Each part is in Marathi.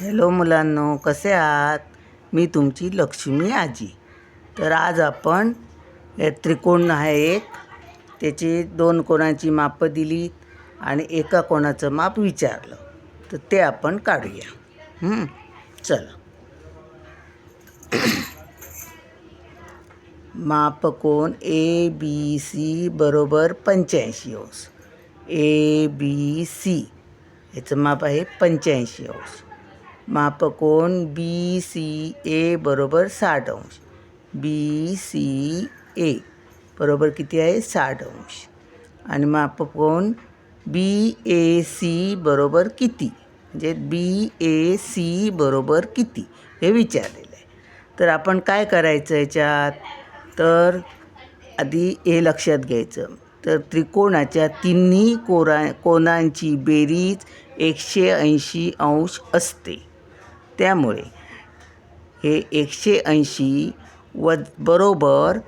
हॅलो मुलांनो कसे आहात? मी तुमची लक्ष्मी आजी. तर आज आपण हे त्रिकोण आहे एक. त्याची दोन कोणाची मापं दिली आणि एका कोणाचं माप विचारलं. तर ते आपण काढूया. चला. ए बी सी बरोबर पंच्याऐंशी अंश. ए बी सी याचं माप आहे पंच्याऐंशी अंश. मापकोन बी सी ए बरोबर साठ अंश. बी सी ए बरोबर किती आहे? साठ अंश. आणि मापकोन बी ए सी बरोबर किती? म्हणजे बी ए सी बरोबर किती? हे विचारलेलं आहे. तर आपण काय करायचं याच्यात? तर आधी हे लक्षात घ्यायचं. तर त्रिकोणाच्या तिन्ही कोरा कोणांची बेरीज एकशे ऐंशी अंश असते. त्यामुळे हे एकशे ऐंशी व बरोबर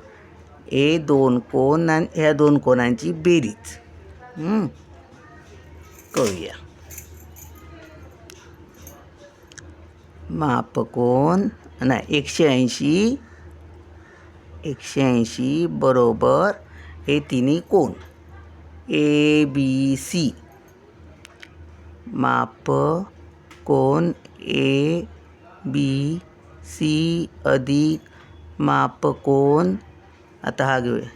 हे दोन कोण ह्या दोन कोणांची बेरीज. हं? करूया मापकोन नाही एकशे ऐंशी. एकशे ऐंशी बरोबर हे तिन्ही कोण? ए बी सी माप कोण? ए बी सी अधिक मापकोन आता हा घेऊया.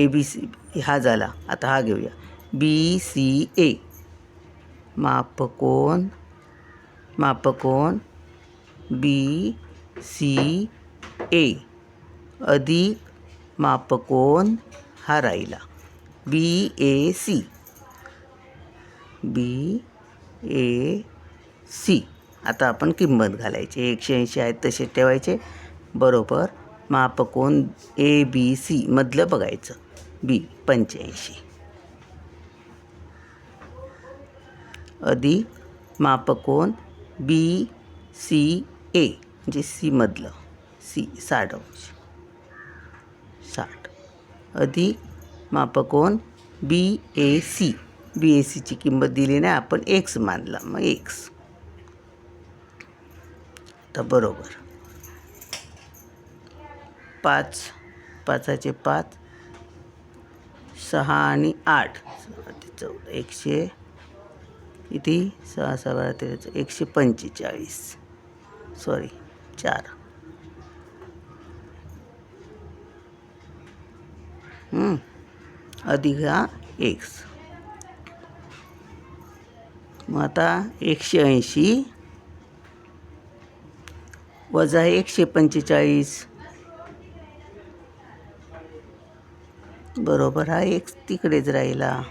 ए बी सी हा झाला. आता हा घेऊया. B C A. मापकोन मापकोन बी सी ए. अधिक मापकोन हा राहिला. B A C. B A C. आता आपण किंमत घालायची. एकशे ऐंशी आहेत तसे ठेवायचे. बरोबर. मापकोन ए बी सी मधलं बघायचं. बी पंच्याऐंशी. अधिक मापकोन बी सी ए म्हणजे सी मधलं. सी साठ अंश. साठ. अधिक मापकोन बी ए सी बी ए सीची किंमत दिली नाही आपण एक्स मानला. मग एक्स तर बरोबर. पाच पाचाचे पाच सहा आणि आठ. सहा ते चौदा एकशे किती? सहा सहा बारा तेरा एकशे पंचेचाळीस. सॉरी चार. अधिक हा एक्स मग आता एकशे ऐंशी. वजा एकशे पंचेचाळीस. बरोबर हा एक तिकडेच राहिला.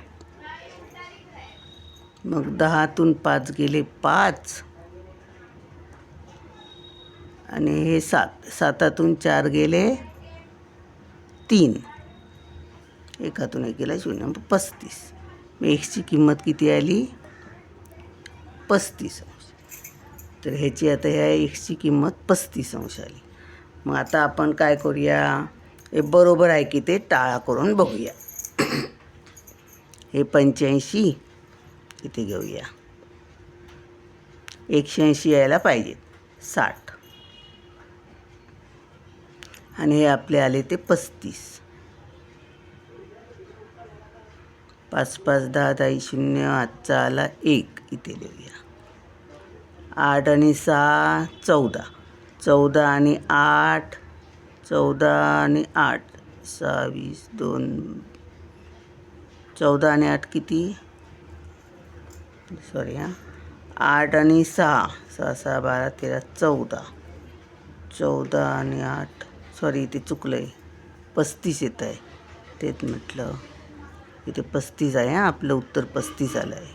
मग दहातून पाच गेले पाच. आणि हे सात सातातून चार गेले तीन. एकातून एक गेला शून्य पस्तीस. मग एक्सची किंमत किती आली? पस्तीस. तर ह्याची आता ह्या एक्सची किंमत पस्तीस अंश आली. मग आता आपण काय करूया? हे बरोबर आहे की ते टाळा करून बघूया. हे पंच्याऐंशी इथे घेऊया. एकशे ऐंशी यायला पाहिजेत. साठ. आणि हे आपले आले ते पस्तीस. पाच पाच दहा दहा शून्य आजचा आला एक. इथे लिहूया आठ आणि सहा चौदा. चौदा आणि आठ चौदा आणि आठ. सहावीस दोन. चौदा आणि आठ किती? सॉरी हां. आठ आणि सहा. सहा सहा बारा तेरा चौदा. चौदा आणि आठ. सॉरी इथे चुकलं आहे पस्तीस येत आहे. तेच म्हटलं. इथे पस्तीस आहे हां. आपलं उत्तर पस्तीस आलं आहे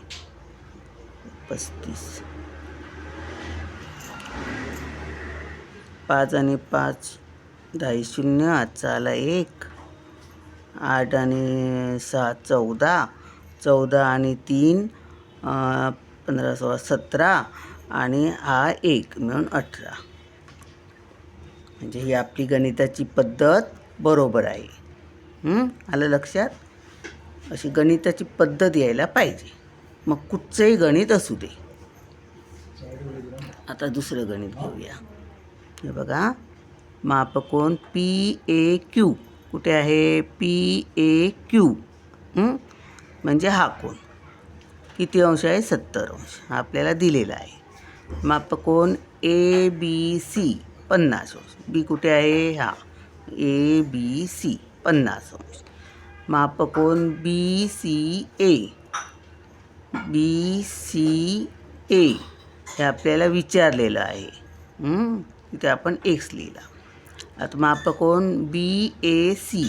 पस्तीस. पाच आणि पाच. दहा शून्य आजचा आला एक. आठ आणि सहा चौदा. चौदा आणि तीन पंधरा सोळा सतरा आणि हा एक मिळून अठरा. म्हणजे ही आपली गणिताची पद्धत बरोबर आहे. आलं लक्षात? अशी गणिताची पद्धत यायला पाहिजे. मग कुठचंही गणित असू दे. आता दुसरं गणित घेऊया. हे बघा. मापकोन पी ए क्यू. कुठे आहे? P A Q. म्हणजे हा कोण किती अंश आहे? सत्तर अंश. हा आपल्याला दिलेला आहे. मापकोन ए बी सी. पन्नास अंश. बी कुठे आहे? हा. A B C. पन्नास अंश. मापकोन B C A. B C A. हे आपल्याला विचारलेलं आहे. इथे आपण एक्स लिहिला. आता मापकोन बी ए सी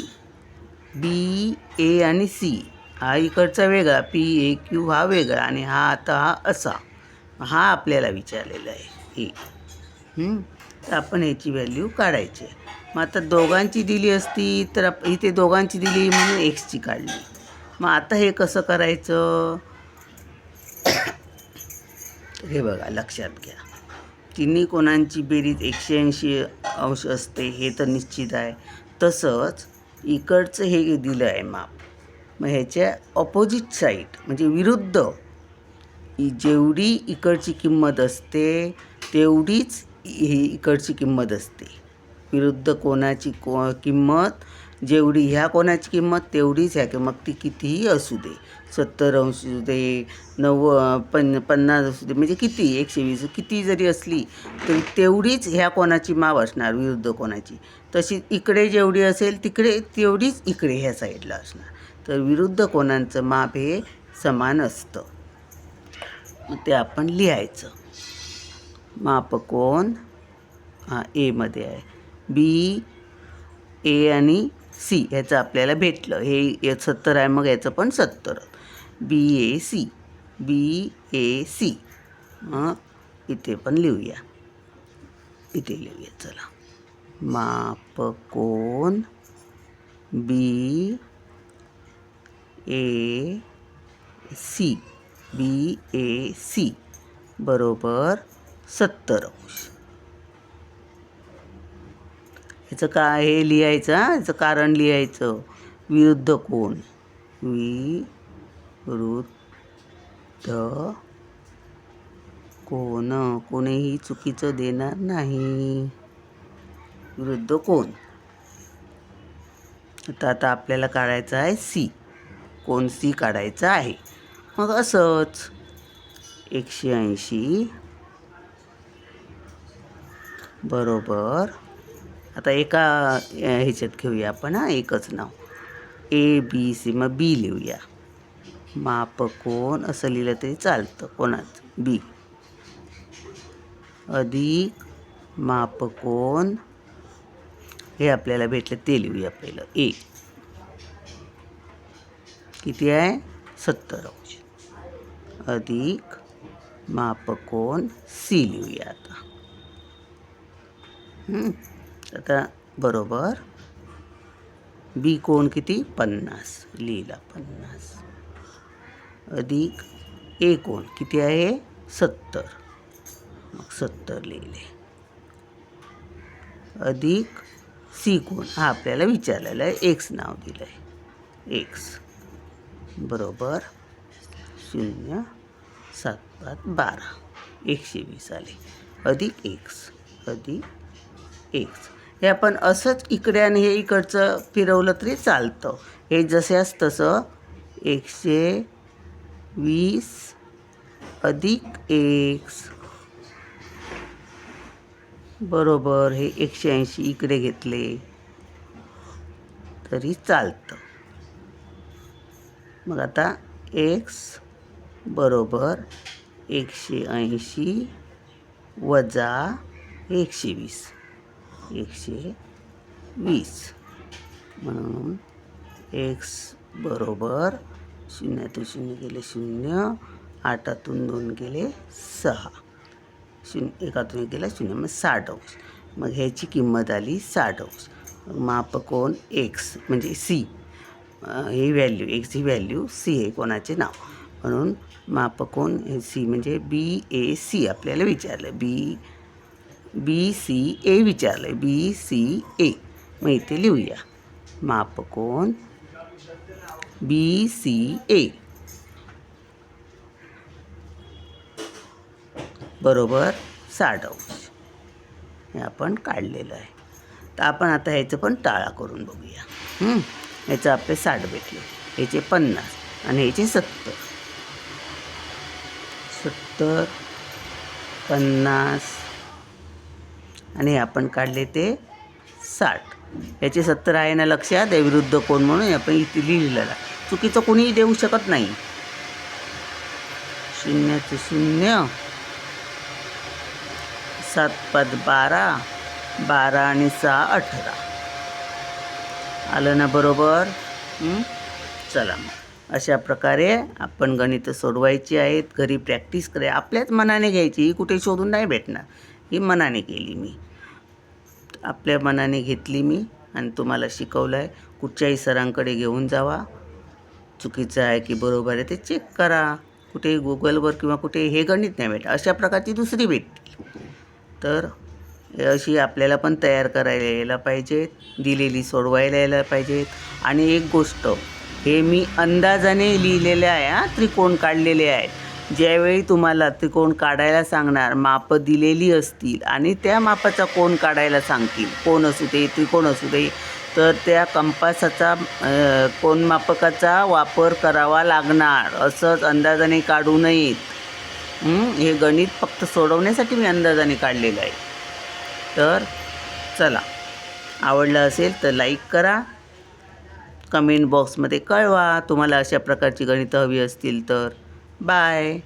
बी ए आणि सी हा इकडचा वेगळा पी ए क्यू हा वेगळा आणि हा आता हा असा. हा आपल्याला विचारलेला आहे. ए तर आपण ह्याची व्हॅल्यू काढायची मग आता दोघांची दिली असती तर आप इथे दोघांची दिली म्हणून एक्सची काढली. मग आता हे कसं करायचं? हे बघा लक्षात घ्या. तिन्ही कोणांची बेरीज एकशे ऐंशी अंश असते हे तर निश्चित आहे. तसंच इकडचं हे दिलं आहे माप. मग ह्याच्या ऑपोजिट साईड म्हणजे विरुद्ध ही जेवढी इकडची किंमत असते तेवढीच ही इकडची किंमत असते. विरुद्ध कोणाची को किंमत जेवढी ह्या कोणाची किंमत तेवढीच ह्या किंमत. ती कितीही असू दे. सत्तर अंश असू दे नव्व पन पन्नास असू दे म्हणजे किती एकशे वीस किती जरी असली तरी तेवढीच ह्या कोणाची माव असणार विरुद्ध कोणाची. तशी इकडे जेवढी असेल तिकडे तेवढीच इकडे ह्या साईडला असणार. तर विरुद्ध कोणांचं माप हे समान असतं. मग ते आपण लिहायचं. माप कोण? हां एमध्ये आहे. बी ए आणि सी ह्याचं आपल्याला भेटलं. हे हे सत्तर आहे मग याचं पण सत्तर. बी A C B A C मग इथे पण लिहूया. इथे लिहूया चला. मापकोन बी A C B A C बरोबर सत्तर अंश. ह्याचं का हे लिहायचं हां? ह्याचं कारण लिहायचं. विरुद्ध कोण? विरुद्ध कोण? कोणीही चुकीचं देणार नाही. विरुद्ध कोण? आता आता आपल्याला काढायचं आहे सी. कोण सी काढायचं आहे? मग असंच. एकशे ऐंशी. बरोबर. आता एका ह्याच्यात घेऊया आपण हां एकच नाव. ए बी सी मग बी लिहूया. माप कोण असं लिहिलं तरी चालतं कोणाचं? बी अधिक माप कोण हे आपल्याला भेटलं ते लिहूया पहिलं. ए किती आहे? सत्तर अंश. अधिक मापकोन सी लिहूया आता. आता बरोबर. बी कोण किती? पन्नास. लिहिला पन्नास. अधिक ए कोण? किती आहे? सत्तर. मग सत्तर लिहिले. अधिक सी कोण? हा आपल्याला विचारलेला आहे. एक्स नाव दिलं आहे एक्स बरोबर. शून्य सात पाच बारा. एकशे वीस आले. अधिक एक्स अधिक एक्स हे आपण असंच इकडे आणि हे इकडचं फिरवलं तरी चालतं. हे जसेच तसं एकशे वीस अधिक एक्स बरोबर हे एकशे ऐंशी इकडे घेतले तरी चालतं. मग आता एक्स बरोबर एकशे ऐंशी वजा एकशे वीस. एकशे वीस. म्हणून एक्स बरोबर शून्यातून शून्य गेले शून्य आठातून दोन गेले सहा. शून्य एकातून एक गेला शून्य मग साठ अंश. मग ह्याची किंमत आली साठ अंश. मग मापकोन एक्स म्हणजे सी ही व्हॅल्यू एक्स ही व्हॅल्यू सी हे कोणाचे नाव? म्हणून मापकोन सी म्हणजे बी ए सी आपल्याला विचारलं. बी बी सी ए विचारलं आहे बी सी ए मग इथे लिहूया मापकोन बी सी ए बरोबर साठ अंश हे आपण काढलेलं आहे तर आपण आता ह्याचं पण टाळा करून बघूया ह्याचं आपले साठ भेटले ह्याचे पन्नास आणि ह्याचे सत्तर सत्तर पन्नास आणि आपण काढले ते साठ. याचे सत्तर आहे ना लक्षात आहे विरुद्ध कोण म्हणून आपण इथे लिहिलेला चुकीचं कोणीही देऊ शकत नाही. शून्याचे शून्य. सात पाच बारा बारा आणि सहा अठरा. आलं ना बरोबर? चला मग. अशा प्रकारे आपण गणितं सोडवायची आहेत. घरी प्रॅक्टिस करे आपल्याच मनाने घ्यायची. ही कुठे शोधून नाही भेटणार. ही मनाने केली मी. आपल्या मनाने घेतली मी आणि तुम्हाला शिकवलं आहे कुठच्याही सरांकडे घेऊन जावा. चुकीचं आहे की बरोबर आहे ते चेक करा. कुठेही गुगलवर किंवा कुठे हे गणित नाही भेट अशा प्रकारची दुसरी भेटतील तर अशी आपल्याला पण तयार करायला यायला पाहिजेत दिलेली सोडवायला यायला पाहिजेत. आणि एक गोष्ट हे मी अंदाजाने लिहिलेले आहे हा त्रिकोण काढलेले आहेत. ज्यावेळी तुम्हाला त्रिकोण काढायला सांगणार मापं दिलेली असतील आणि त्या मापाचा कोण काढायला सांगतील? कोण असू दे त्रिकोण असू दे तर त्या कंपासाचा कोण कोणमापकाचा वापर करावा लागणार असंच अंदाजाने काढू नयेत. हे गणित फक्त सोडवण्यासाठी मी अंदाजाने काढलेलं आहे. तर चला आवडलं असेल तर लाईक करा. कमेंट बॉक्समध्ये कळवा तुम्हाला अशा प्रकारची गणितं हवी असतील तर. Bye.